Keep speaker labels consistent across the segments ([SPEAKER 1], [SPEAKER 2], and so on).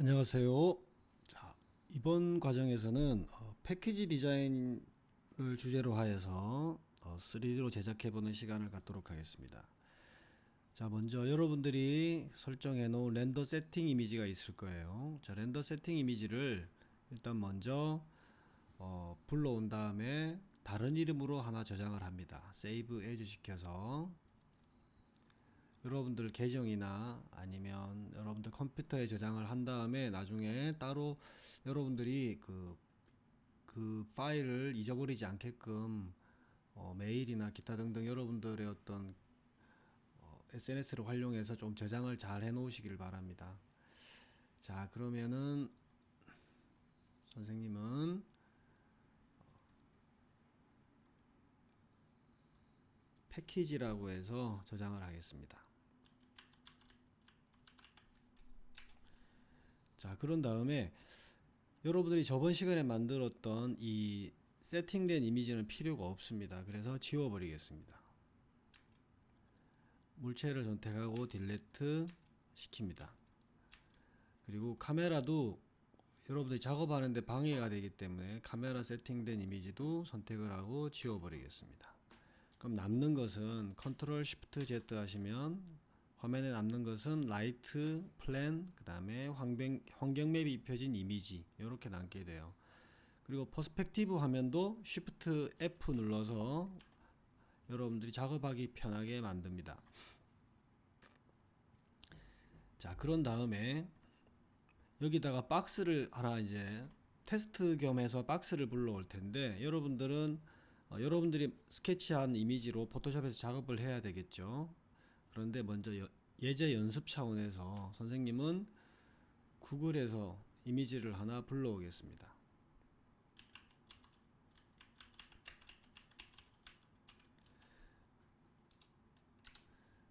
[SPEAKER 1] 안녕하세요. 자, 이번 과정에서는 어, 패키지 디자인을 주제로 하여서 어, 3D로 제작해보는 시간을 갖도록 하겠습니다. 자, 먼저 여러분들이 설정해 놓은 렌더 세팅 이미지가 있을 거예요. 자, 렌더 세팅 이미지를 일단 먼저 어, 불러온 다음에 다른 이름으로 하나 저장을 합니다. 세이브 에즈 시켜서 여러분들 계정이나 아니면 여러분들 컴퓨터에 저장을 한 다음에 나중에 따로 여러분들이 그, 그 파일을 잊어버리지 않게끔 어, 메일이나 기타 등등 여러분들의 어떤 어, SNS를 활용해서 좀 저장을 잘 해 놓으시길 바랍니다. 자, 그러면은 선생님은 패키지라고 해서 저장을 하겠습니다. 자, 그런 다음에 여러분들이 저번 시간에 만들었던 이 세팅된 이미지는 필요가 없습니다. 그래서 지워버리겠습니다. 물체를 선택하고 딜레트 시킵니다. 그리고 카메라도 여러분들이 작업하는데 방해가 되기 때문에 카메라 세팅된 이미지도 선택을 하고 지워버리겠습니다. 그럼 남는 것은 컨트롤 쉬프트 Z 하시면 화면에 남는 것은 라이트, 플랜, 그 다음에 환경, 환경 맵이 입혀진 이미지 이렇게 남게 돼요. 그리고 퍼스펙티브 화면도 쉬프트 F 눌러서 여러분들이 작업하기 편하게 만듭니다. 자, 그런 다음에 여기다가 박스를 하나 이제 테스트 겸 해서 박스를 불러올 텐데 여러분들은 어, 여러분들이 스케치한 이미지로 포토샵에서 작업을 해야 되겠죠. 그런데 먼저 여- 예제 연습 차원에서 선생님은 구글에서 이미지를 하나 불러오겠습니다.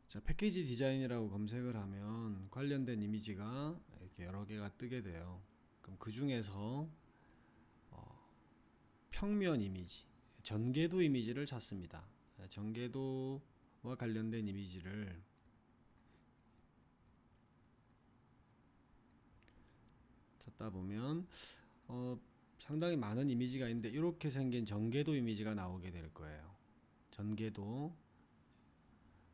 [SPEAKER 1] 자, 패키지 디자인이라고 검색을 하면 관련된 이미지가 이렇게 여러 개가 뜨게 돼요. 그럼 그 중에서 어, 평면 이미지, 전개도 이미지를 찾습니다. 네, 전개도와 관련된 이미지를 찾다 보면 어, 상당히 많은 이미지가 있는데 이렇게 생긴 전개도 이미지가 나오게 될 거예요. 전개도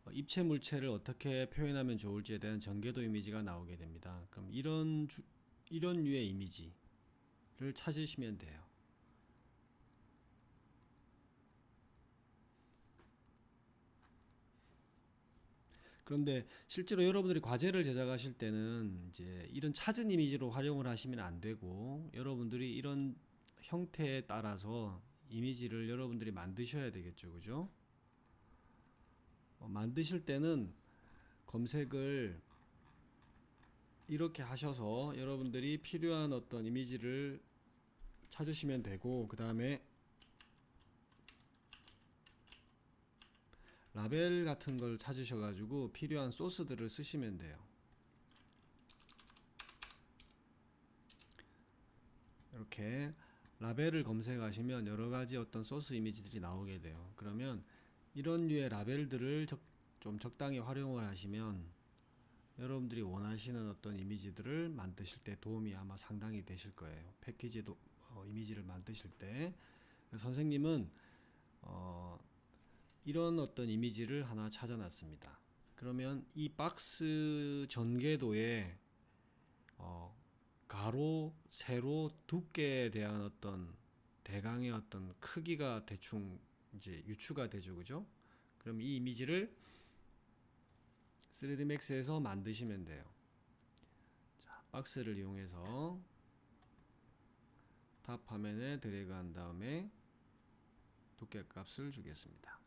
[SPEAKER 1] 어, 입체 물체를 어떻게 표현하면 좋을지에 대한 전개도 이미지가 나오게 됩니다. 그럼 이런 주, 이런 류의 이미지를 찾으시면 돼요. 그런데 실제로 여러분들이 과제를 제작하실 때는 이제 이런 찾은 이미지로 활용을 하시면 안 되고 여러분들이 이런 형태에 따라서 이미지를 여러분들이 만드셔야 되겠죠. 그죠? 어, 만드실 때는 검색을 이렇게 하셔서 여러분들이 필요한 어떤 이미지를 찾으시면 되고 그 다음에 라벨 같은 걸 찾으셔가지고 필요한 소스들을 쓰시면 돼요. 이렇게 라벨을 검색하시면 여러 가지 어떤 소스 이미지들이 나오게 돼요. 그러면 이런 류의 라벨들을 적, 좀 적당히 활용을 하시면 여러분들이 원하시는 어떤 이미지들을 만드실 때 도움이 아마 상당히 되실 거예요. 패키지도 어, 이미지를 만드실 때 선생님은 어, 이런 어떤 이미지를 하나 찾아놨습니다. 그러면 이 박스 전개도에 어, 가로, 세로, 두께에 대한 어떤 대강의 어떤 크기가 대충 이제 유추가 되죠, 그죠? 그럼 이 이미지를 3D Max에서 만드시면 돼요. 자, 박스를 이용해서 탑 화면에 드래그한 다음에 두께 값을 주겠습니다.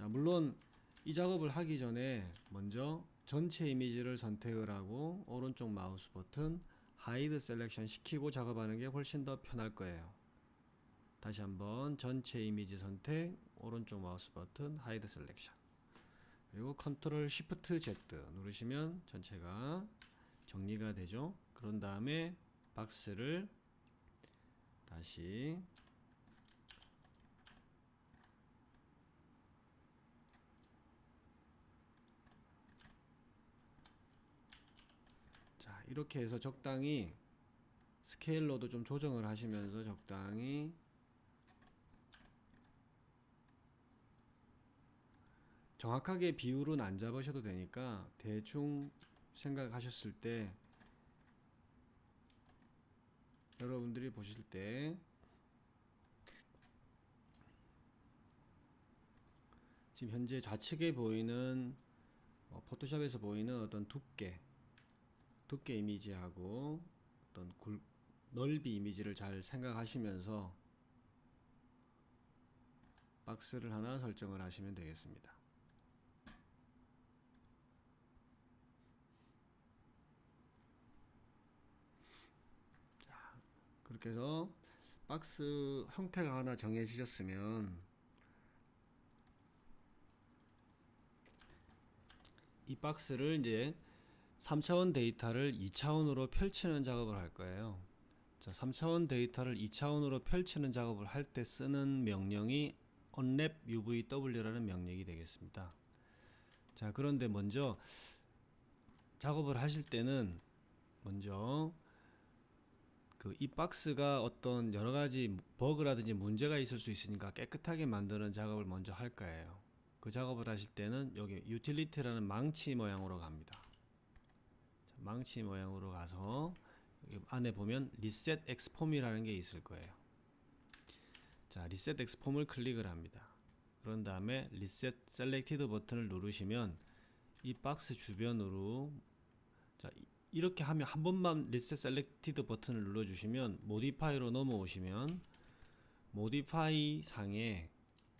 [SPEAKER 1] 자, 물론 이 작업을 하기 전에 먼저 전체 이미지를 선택을 하고 오른쪽 마우스 버튼 하이드 셀렉션 시키고 작업하는 게 훨씬 더 편할 거예요. 다시 한번 전체 이미지 선택 오른쪽 마우스 버튼 하이드 셀렉션 그리고 컨트롤 쉬프트 Z 누르시면 전체가 정리가 되죠. 그런 다음에 박스를 다시 자 이렇게 해서 적당히 스케일러도 좀 조정을 하시면서 적당히 정확하게 비율은 안 잡으셔도 되니까 대충 생각하셨을 때 여러분들이 보실 때 지금 현재 좌측에 보이는 어, 포토샵에서 보이는 어떤 두께 두께 이미지하고 어떤 굴, 넓이 이미지를 잘 생각하시면서 박스를 하나 설정을 하시면 되겠습니다. 그렇게 해서 박스 형태가 하나 정해지셨으면 이 박스를 이제 3차원 데이터를 2차원으로 펼치는 작업을 할 거예요. 자, 3차원 데이터를 2차원으로 펼치는 작업을 할 때 쓰는 명령이 onwrap uvw라는 명령이 되겠습니다. 자, 그런데 먼저 작업을 하실 때는 먼저 그 이 박스가 어떤 여러 가지 버그라든지 문제가 있을 수 있으니까 깨끗하게 만드는 작업을 먼저 할 거예요. 그 작업을 하실 때는 여기 utility라는 망치 모양으로 갑니다. 자, 망치 모양으로 가서 안에 보면 reset exform이라는 게 있을 거예요. 자, reset exform을 클릭을 합니다. 그런 다음에 reset selected 버튼을 누르시면 이 박스 주변으로 자, 이- 이렇게 하면 한 번만 reset selected 버튼을 눌러 주시면 modify로 넘어오시면 modify 상에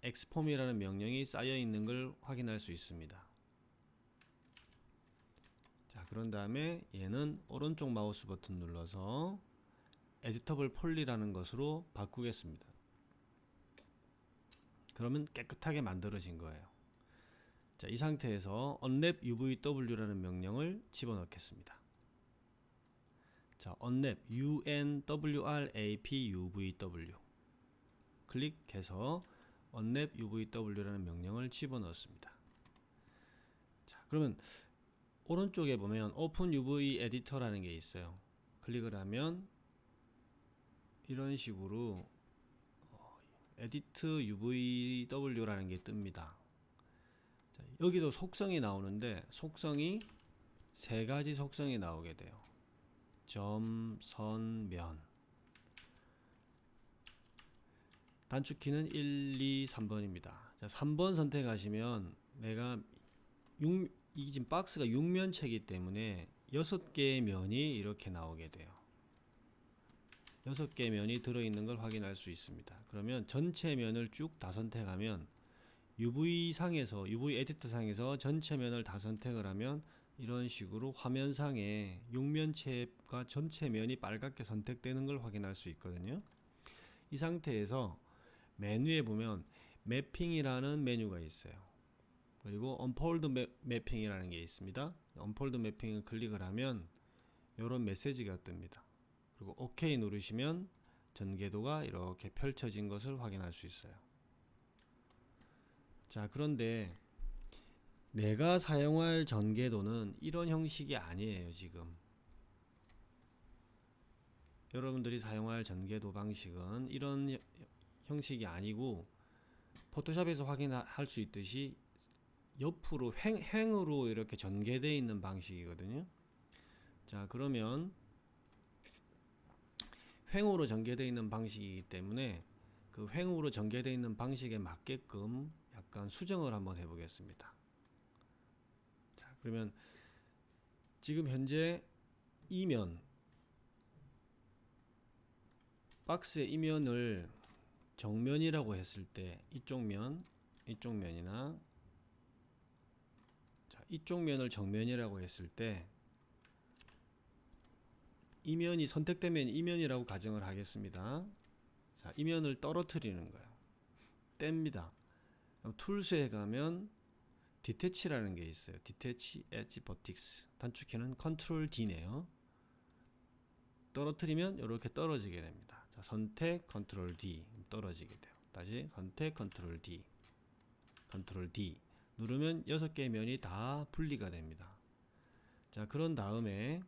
[SPEAKER 1] exform이라는 명령이 쌓여 있는 걸 확인할 수 있습니다. 자, 그런 다음에 얘는 오른쪽 마우스 버튼 눌러서 editable poly라는 것으로 바꾸겠습니다. 그러면 깨끗하게 만들어진 거예요. 자, 이 상태에서 unwrap uvw라는 명령을 집어넣겠습니다. 자, unwrap unwrap uvw 클릭해서 unwrap uvw라는 명령을 집어넣습니다. 자, 그러면 오른쪽에 보면 open uv 에디터라는 게 있어요. 클릭을 하면 이런 식으로 에디트 UVW라는 게 뜹니다. 자, 여기도 속성이 나오는데 속성이 세 가지 속성이 나오게 돼요. 점, 선, 면. 단축키는 1, 2, 3번입니다. 자, 3번 선택하시면 내가 6, 이 지금 박스가 6면체이기 때문에 6개의 면이 이렇게 나오게 돼요. 6개의 면이 들어있는 걸 확인할 수 있습니다. 그러면 전체 면을 쭉 다 선택하면 UV 상에서 UV 에디터 상에서 전체 면을 다 선택을 하면 이런 식으로 화면상에 6면체가 전체 면이 빨갛게 선택되는 걸 확인할 수 있거든요. 이 상태에서 메뉴에 보면 매핑이라는 메뉴가 있어요. 그리고 언폴드 매핑이라는 게 있습니다. 언폴드 매핑을 클릭을 하면 이런 메시지가 뜹니다. 그리고 OK 누르시면 전개도가 이렇게 펼쳐진 것을 확인할 수 있어요. 자, 그런데 내가 사용할 전개도는 이런 형식이 아니에요, 지금. 여러분들이 사용할 전개도 방식은 이런 형- 형식이 아니고 포토샵에서 확인할 수 있듯이 옆으로 횡, 행으로 이렇게 전개되어 있는 방식이거든요. 자, 그러면 횡으로 전개되어 있는 방식이기 때문에 그 횡으로 전개되어 있는 방식에 맞게끔 약간 수정을 한번 해보겠습니다. 자, 그러면 지금 현재 이면 박스의 이면을 정면이라고 했을 때 이쪽 면, 이쪽 면이나 자, 이쪽 면을 정면이라고 했을 때 이면이 선택되면 이면이라고 가정을 하겠습니다. 자, 이면을 떨어뜨리는 거예요. 뗍니다. 툴스에 가면 디테치라는 게 있어요. 디테치 엣지 버틱스. 단축키는 컨트롤 D네요. 떨어뜨리면 이렇게 떨어지게 됩니다. 자, 선택 컨트롤 D 떨어지게 돼요. 다시 선택 컨트롤 D. 컨트롤 D 누르면 여섯 개의 면이 다 분리가 됩니다. 자, 그런 다음에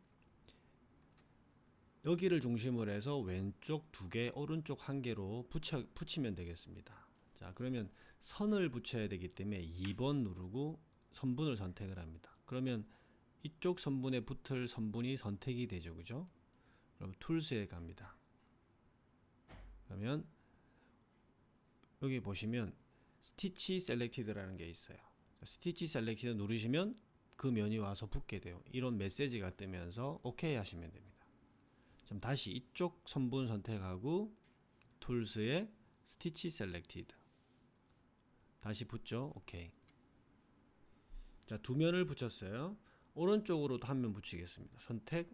[SPEAKER 1] 여기를 중심으로 해서 왼쪽 두 개, 오른쪽 한 개로 붙여, 붙이면 되겠습니다. 자, 그러면 선을 붙여야 되기 때문에 2번 누르고 선분을 선택을 합니다. 그러면 이쪽 선분에 붙을 선분이 선택이 되죠. 그죠? 그럼 툴스에 갑니다. 그러면 여기 보시면 스티치 셀렉티드라는 게 있어요. 스티치 셀렉티드 누르시면 그 면이 와서 붙게 돼요. 이런 메시지가 뜨면서 오케이 하시면 됩니다. 그럼 다시 이쪽 선분 선택하고 툴스에 스티치 셀렉티드 다시 붙죠. 오케이. 자, 두 면을 붙였어요. 오른쪽으로도 한 면 붙이겠습니다. 선택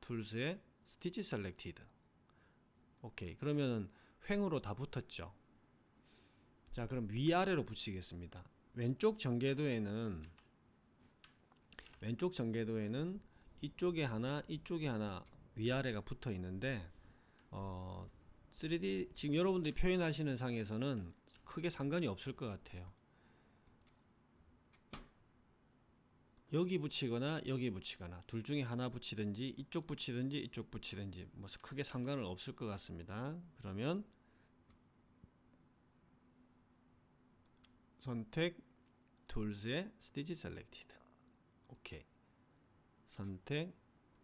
[SPEAKER 1] 툴스에 스티치 셀렉티드 오케이. 그러면은 횡으로 다 붙었죠. 자, 그럼 위아래로 붙이겠습니다. 왼쪽 전개도에는 왼쪽 전개도에는 이쪽에 하나, 이쪽에 하나 위아래가 붙어 있는데 어 3D 지금 여러분들이 표현하시는 상에서는 크게 상관이 없을 것 같아요. 여기 붙이거나 여기 붙이거나 둘 중에 하나 붙이든지 이쪽 붙이든지 이쪽 붙이든지 뭐 크게 상관은 없을 것 같습니다. 그러면 선택 툴스의 스티치 셀렉티드 오케이 선택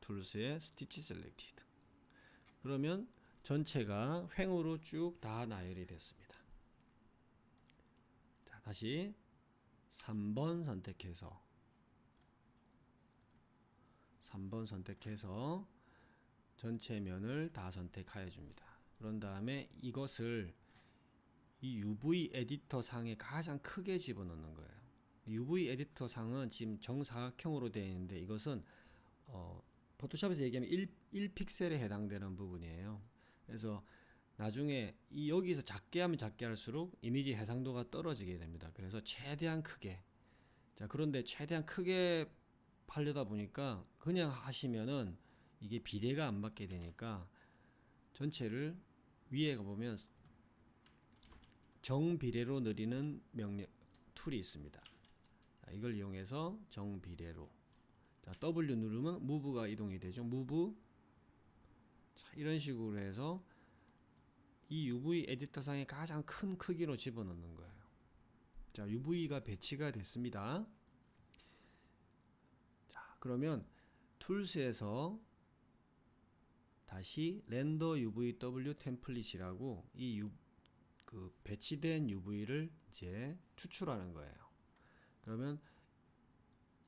[SPEAKER 1] 툴스의 스티치 셀렉티드 그러면 전체가 횡으로 쭉 다 나열이 됐습니다. 자 다시 3번 선택해서 3번 선택해서 전체 면을 다 선택하여 줍니다. 그런 다음에 이것을 이 UV 에디터 상에 가장 크게 집어넣는 거예요. UV 에디터 상은 지금 정사각형으로 되어 있는데 이것은 어, 포토샵에서 얘기하면 1, 1픽셀에 해당되는 부분이에요. 그래서 나중에 이 여기서 작게 하면 작게 할수록 이미지 해상도가 떨어지게 됩니다. 그래서 최대한 크게 자 그런데 최대한 크게 하려다 보니까 그냥 하시면은 이게 비례가 안 맞게 되니까 전체를 위에 가보면 정비례로 느리는 명령 툴이 있습니다. 자, 이걸 이용해서 정비례로 자, W 누르면 무브가 이동이 되죠. 무브 자, 이런 식으로 해서 이 UV 에디터 상에 가장 큰 크기로 집어넣는 거예요. 자, UV가 배치가 됐습니다. 자, 그러면 툴스에서 다시 렌더 UVW 템플릿이라고 이 U, 그 배치된 UV를 이제 추출하는 거예요. 그러면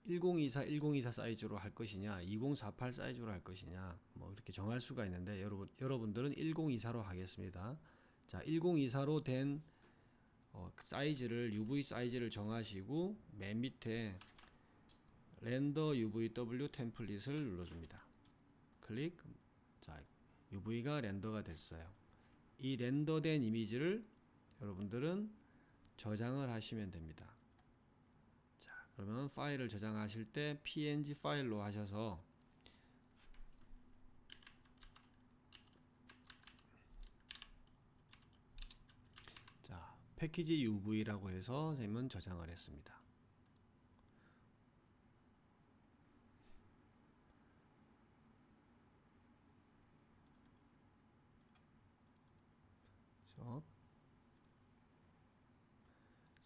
[SPEAKER 1] 1024, 1024 사이즈로 할 것이냐, 2048 사이즈로 할 것이냐, 뭐 이렇게 정할 수가 있는데 여러분 여러분들은 1024로 하겠습니다. 자, 1024로 된 어, 사이즈를 UV 사이즈를 정하시고 맨 밑에 렌더 UVW 템플릿을 눌러줍니다. 클릭. 자, UV가 렌더가 됐어요. 이 렌더된 이미지를 여러분들은 저장을 하시면 됩니다. 자, 그러면 파일을 저장하실 때 png 파일로 하셔서 자, 패키지 UV라고 해서 선생님은 저장을 했습니다.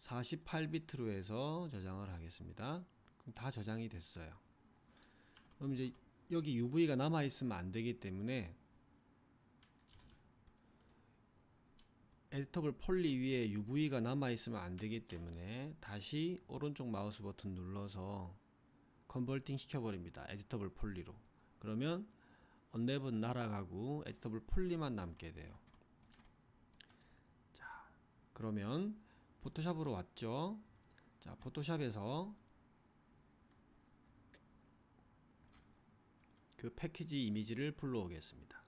[SPEAKER 1] 그래서 48비트로 해서 저장을 하겠습니다. 그럼 다 저장이 됐어요. 그럼 이제 여기 UV가 남아 있으면 안 되기 때문에 에디터블 폴리 위에 UV가 남아 있으면 안 되기 때문에 다시 오른쪽 마우스 버튼 눌러서 컨버팅 시켜버립니다. 에디터블 폴리로. 그러면 언랩은 날아가고 에디터블 폴리만 남게 돼요. 그러면 포토샵으로 왔죠. 자, 포토샵에서 그 패키지 이미지를 불러오겠습니다.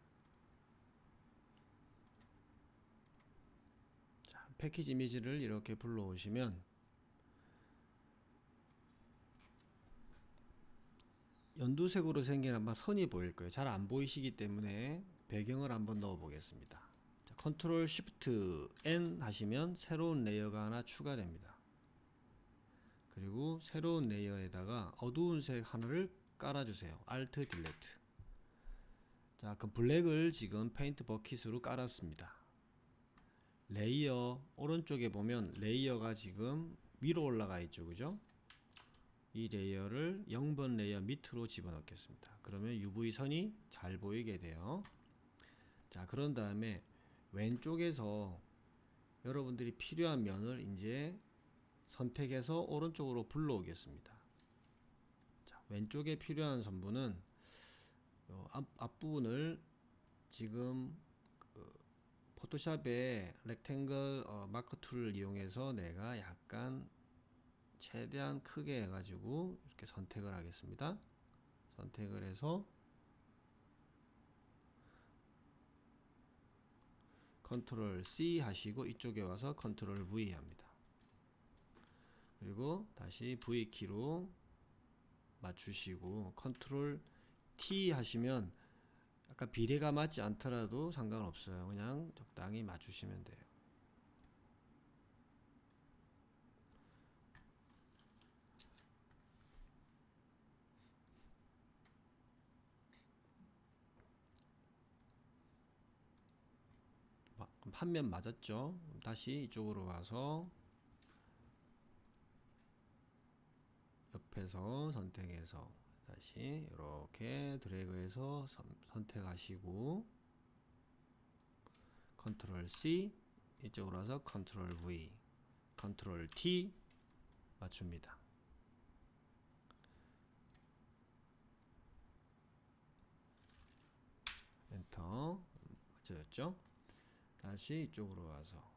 [SPEAKER 1] 자, 패키지 이미지를 이렇게 불러오시면 연두색으로 생긴 아마 선이 보일 거예요. 잘 안 보이시기 때문에 배경을 한번 넣어 보겠습니다. 자, 컨트롤 쉬프트 N 하시면 새로운 레이어가 하나 추가됩니다. 그리고 새로운 레이어에다가 어두운 색 하나를 깔아주세요. Alt 딜레트. 자, 그 블랙을 지금 페인트 버킷으로 깔았습니다. 레이어 오른쪽에 보면 레이어가 지금 위로 올라가 있죠. 그죠? 이 레이어를 0번 레이어 밑으로 집어넣겠습니다. 그러면 UV 선이 잘 보이게 돼요. 자, 그런 다음에 왼쪽에서 여러분들이 필요한 면을 이제 선택해서 오른쪽으로 불러오겠습니다. 자, 왼쪽에 필요한 선부는 요 앞, 앞부분을 지금 그 포토샵의 렉탱글 어, 마크 툴을 이용해서 내가 약간 최대한 크게 해가지고 이렇게 선택을 하겠습니다. 선택을 해서 컨트롤 C 하시고 이쪽에 와서 컨트롤 V 합니다. 그리고 다시 V 키로 맞추시고 컨트롤 T 하시면 약간 비례가 맞지 않더라도 상관없어요. 그냥 적당히 맞추시면 돼요. 마- 그럼 한 면 맞았죠? 다시 이쪽으로 와서 옆에서 선택해서 다시 이렇게 드래그해서 선- 선택하시고 컨트롤 C 이쪽으로 와서 컨트롤 V 컨트롤 T 맞춥니다. 엔터 맞춰졌죠? 다시 이쪽으로 와서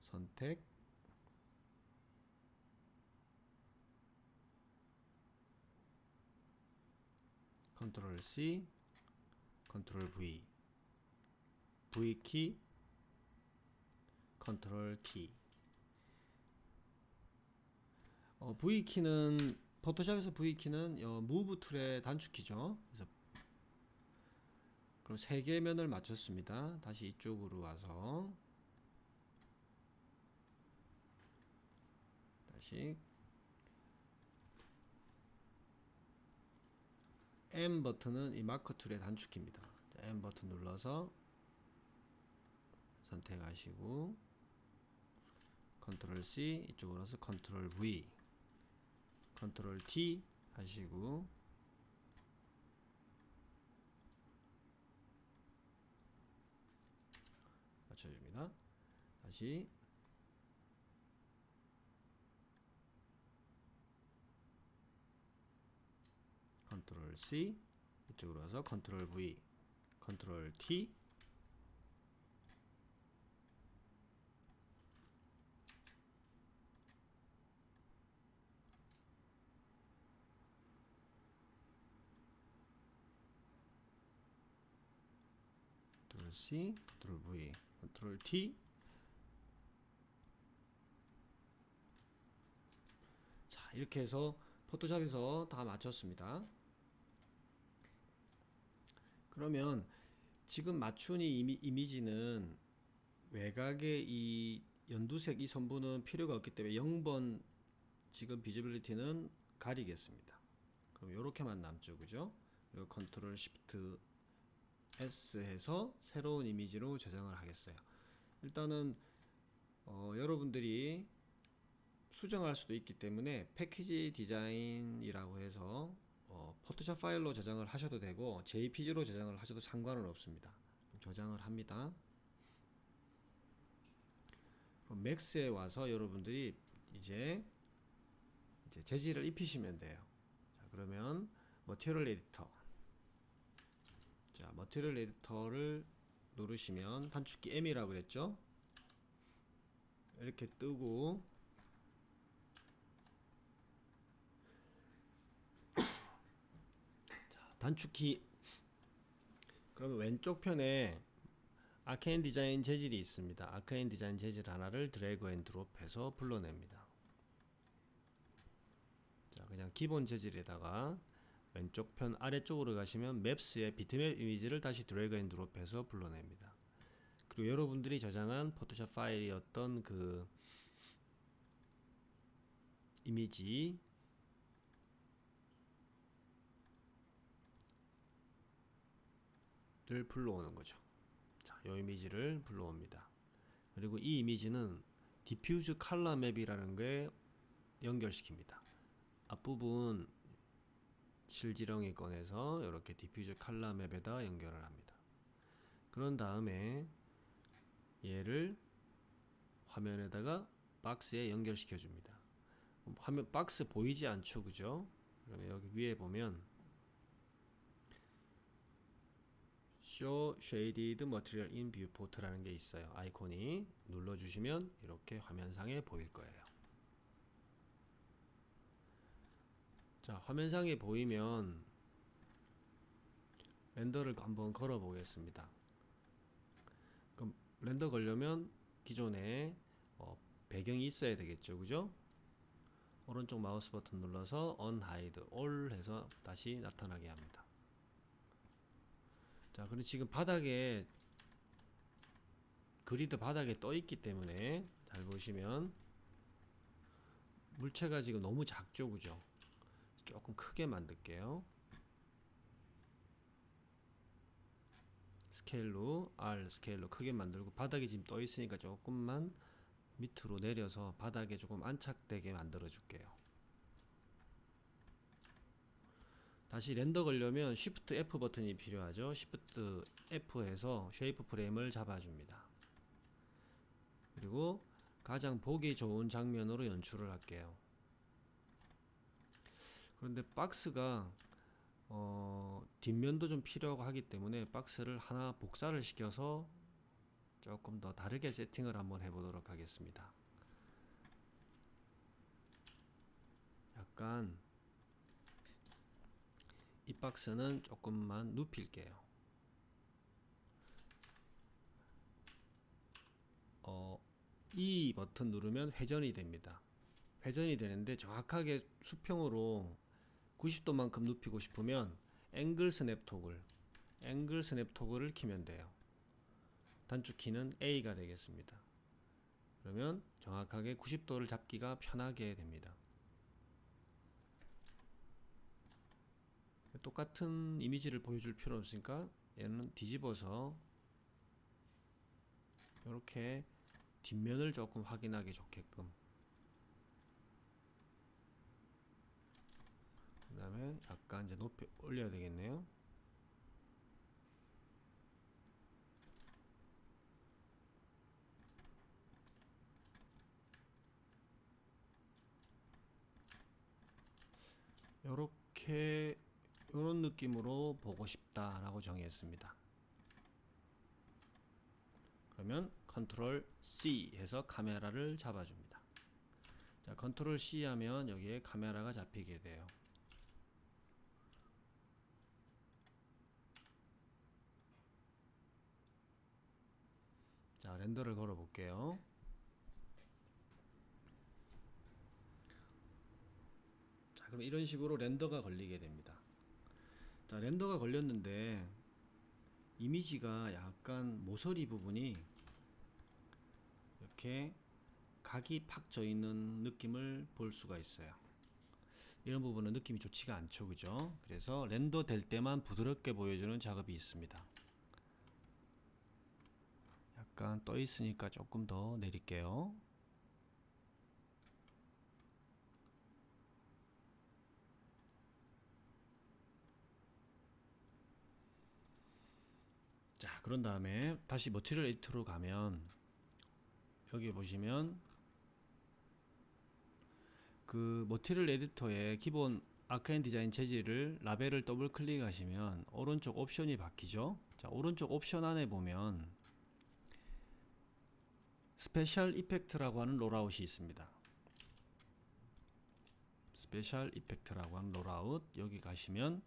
[SPEAKER 1] 선택 컨트롤 C 컨트롤 V V 키 컨트롤 T 어, V 키는 포토샵에서 V 키는 어, 무브 툴의 단축키죠. 그래서 그럼 세 개 면을 맞췄습니다. 다시 이쪽으로 와서 다시 M 버튼은 이 마커 툴의 단축키입니다. 자, M 버튼 눌러서 선택하시고 컨트롤 C 이쪽으로 와서 컨트롤 V 컨트롤 T 하시고 맞춰줍니다. 다시. 컨트롤 C. 이쪽으로 와서 컨트롤 V 컨트롤 T. 컨트롤 C 컨트롤 V 컨트롤 T 자 이렇게 해서 포토샵에서 다 마쳤습니다. 그러면 지금 맞춘 이 이미, 이미지는 외곽의 이 연두색 이 선부는 필요가 없기 때문에 0번 지금 비지빌리티는 가리겠습니다. 그럼 이렇게만 남죠, 그죠? 그리고 컨트롤 시프트 S 해서 새로운 이미지로 저장을 하겠어요. 일단은 어, 여러분들이 수정할 수도 있기 때문에 패키지 디자인이라고 해서 어, 포토샵 파일로 저장을 하셔도 되고 JPG로 저장을 하셔도 상관은 없습니다. 저장을 합니다. 맥스에 와서 여러분들이 이제 이제 재질을 입히시면 돼요. 자, 그러면 머티리얼 에디터 자, 머티리얼 에디터를 누르시면 단축키 M이라고 그랬죠? 이렇게 뜨고 단축키 그러면 왼쪽 편에 아케인 디자인 재질이 있습니다. 아케인 디자인 재질 하나를 드래그 앤 드롭해서 불러냅니다. 자, 그냥 기본 재질에다가 왼쪽 편 아래쪽으로 가시면 맵스의 비트맵 이미지를 다시 드래그 앤 드롭해서 불러냅니다. 그리고 여러분들이 저장한 포토샵 파일이었던 그 이미지 불러오는 거죠. 자, 이 이미지를 불러옵니다. 그리고 이 이미지는 디퓨즈 칼라 맵이라는 게 연결시킵니다. 앞부분 실지렁이 꺼내서 이렇게 디퓨즈 칼라 맵에다 연결을 합니다. 그런 다음에 얘를 화면에다가 박스에 연결시켜 줍니다. 화면 박스 보이지 않죠, 그죠? 그러면 여기 위에 보면 Show Shaded Material in Viewport라는 게 있어요. 아이콘이 눌러주시면 이렇게 화면상에 보일 거예요. 자, 화면상에 보이면 렌더를 한번 걸어 보겠습니다. 그럼 렌더 걸려면 기존에 어, 배경이 있어야 되겠죠, 그죠? 오른쪽 마우스 버튼 눌러서 Unhide All 해서 다시 나타나게 합니다. 자, 그리고 지금 바닥에 그리드 바닥에 떠 있기 때문에 잘 보시면 물체가 지금 너무 작죠, 그죠? 조금 크게 만들게요. 스케일로 R 스케일로 크게 만들고 바닥에 지금 떠 있으니까 조금만 밑으로 내려서 바닥에 조금 안착되게 만들어 줄게요. 다시 렌더 걸려면 Shift F 버튼이 필요하죠. Shift F에서 쉐이프 프레임을 잡아줍니다. 그리고 가장 보기 좋은 장면으로 연출을 할게요. 그런데 박스가 어, 뒷면도 좀 필요하고 하기 때문에 박스를 하나 복사를 시켜서 조금 더 다르게 세팅을 한번 해보도록 하겠습니다. 약간 이 박스는 조금만 눕힐게요. 어, 이 버튼 누르면 회전이 됩니다. 회전이 되는데 정확하게 수평으로 90도만큼 눕히고 싶으면 앵글 스냅 토글, 앵글 스냅 토글을 키면 돼요. 단축 키는 A가 되겠습니다. 그러면 정확하게 90도를 잡기가 편하게 됩니다. 똑같은 이미지를 보여줄 필요 없으니까 얘는 뒤집어서 이렇게 뒷면을 조금 확인하기 좋게끔. 그 다음에 약간 이제 높이 올려야 되겠네요. 요렇게 이런 느낌으로 보고 싶다라고 정했습니다. 그러면 컨트롤 C 해서 카메라를 잡아줍니다. 자, 컨트롤 C 하면 여기에 카메라가 잡히게 돼요. 자, 렌더를 걸어 볼게요. 자, 그럼 이런 식으로 렌더가 걸리게 됩니다. 자, 렌더가 걸렸는데 이미지가 약간 모서리 부분이 이렇게 각이 팍 져 있는 느낌을 볼 수가 있어요. 이런 부분은 느낌이 좋지가 않죠, 그죠? 그래서 렌더 될 때만 부드럽게 보여주는 작업이 있습니다. 약간 떠 있으니까 조금 더 내릴게요. 자, 그런 다음에 다시 머티리얼 에디터로 가면 여기 보시면 그 머티리얼 에디터의 기본 아크앤 디자인 재질을 라벨을 더블 클릭하시면 오른쪽 옵션이 바뀌죠. 자, 오른쪽 옵션 안에 보면 스페셜 이펙트라고 하는 롤아웃이 있습니다. 스페셜 이펙트라고 하는 롤아웃 여기 가시면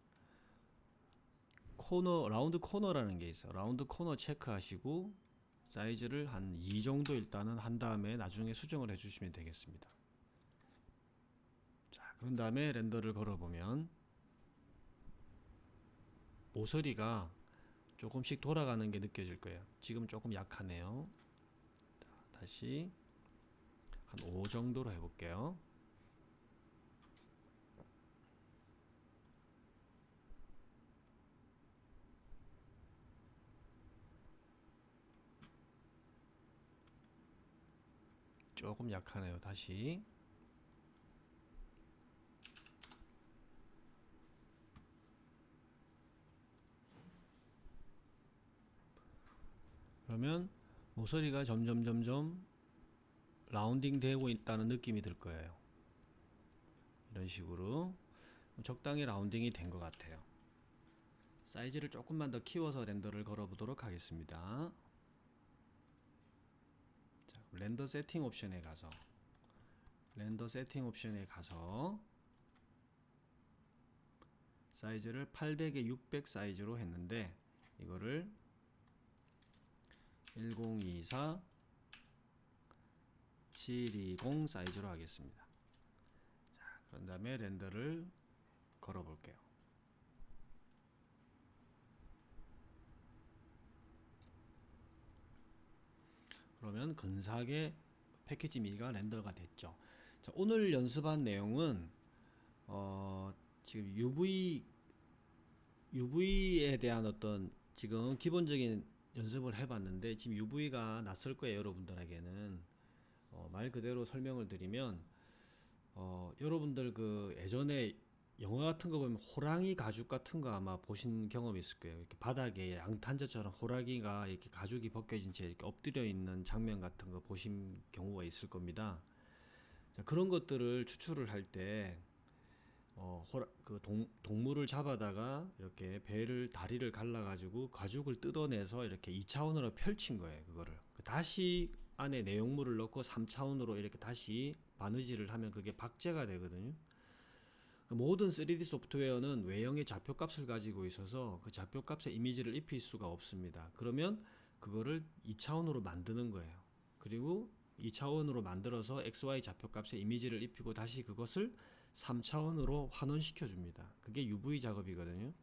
[SPEAKER 1] 코너 라운드 코너라는 게 있어요. 라운드 코너 체크하시고 사이즈를 한 2 정도 일단은 한 다음에 나중에 수정을 해주시면 되겠습니다. 자, 그런 다음에 렌더를 걸어보면 모서리가 조금씩 돌아가는 게 느껴질 거예요. 지금 조금 약하네요. 자, 다시 한 5 정도로 해볼게요. 조금 약하네요. 다시. 그러면 모서리가 점점 점점 라운딩 되고 있다는 느낌이 들 거예요. 이런 식으로 적당히 라운딩이 된 것 같아요. 사이즈를 조금만 더 키워서 렌더를 걸어 보도록 하겠습니다. 자, 렌더 세팅 옵션에 가서 렌더 세팅 옵션에 가서 사이즈를 800에 600 사이즈로 했는데 이거를 1024 720 사이즈로 하겠습니다. 자, 그런 다음에 렌더를 걸어 볼게요. 그러면 근사하게 패키지 미가 렌더가 됐죠. 자, 오늘 연습한 내용은 어, 지금 UV UV에 대한 어떤 지금 기본적인 연습을 해봤는데 지금 UV가 낯설 거예요 여러분들에게는 어, 말 그대로 설명을 드리면 어, 여러분들 그 예전에 영화 같은 거 보면 호랑이 가죽 같은 거 아마 보신 경험 이 있을 거예요. 이렇게 바닥에 양탄자처럼 호랑이가 이렇게 가죽이 벗겨진 채 이렇게 엎드려 있는 장면 같은 거 보신 경우가 있을 겁니다. 자, 그런 것들을 추출을 할 때 어, 호라, 그 동, 동물을 잡아다가 이렇게 배를 다리를 갈라가지고 가죽을 뜯어내서 이렇게 2차원으로 펼친 거예요. 그거를 그 다시 안에 내용물을 넣고 3차원으로 이렇게 다시 바느질을 하면 그게 박제가 되거든요. 그 모든 3D 소프트웨어는 외형의 좌표값을 가지고 있어서 그 좌표값에 이미지를 입힐 수가 없습니다. 그러면 그거를 2차원으로 만드는 거예요. 그리고 2차원으로 만들어서 XY 좌표값에 이미지를 입히고 다시 그것을 3차원으로 환원시켜 줍니다. 그게 UV 작업이거든요.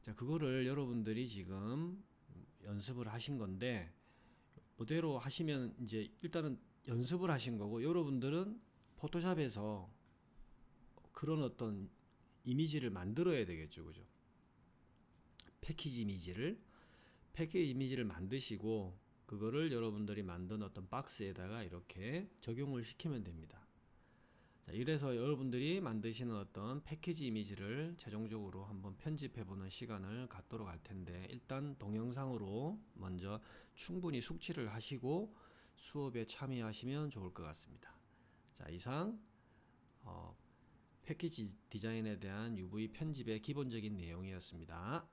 [SPEAKER 1] 자, 그거를 여러분들이 지금 연습을 하신 건데 그대로 하시면 이제 일단은 연습을 하신 거고 여러분들은 포토샵에서 그런 어떤 이미지를 만들어야 되겠죠. 그죠? 패키지 이미지를 패키지 이미지를 만드시고 그거를 여러분들이 만든 어떤 박스에다가 이렇게 적용을 시키면 됩니다. 자, 이래서 여러분들이 만드시는 어떤 패키지 이미지를 최종적으로 한번 편집해 보는 시간을 갖도록 할 텐데 일단 동영상으로 먼저 충분히 숙지를 하시고 수업에 참여하시면 좋을 것 같습니다. 자, 이상 어, 패키지 디자인에 대한 UV 편집의 기본적인 내용이었습니다.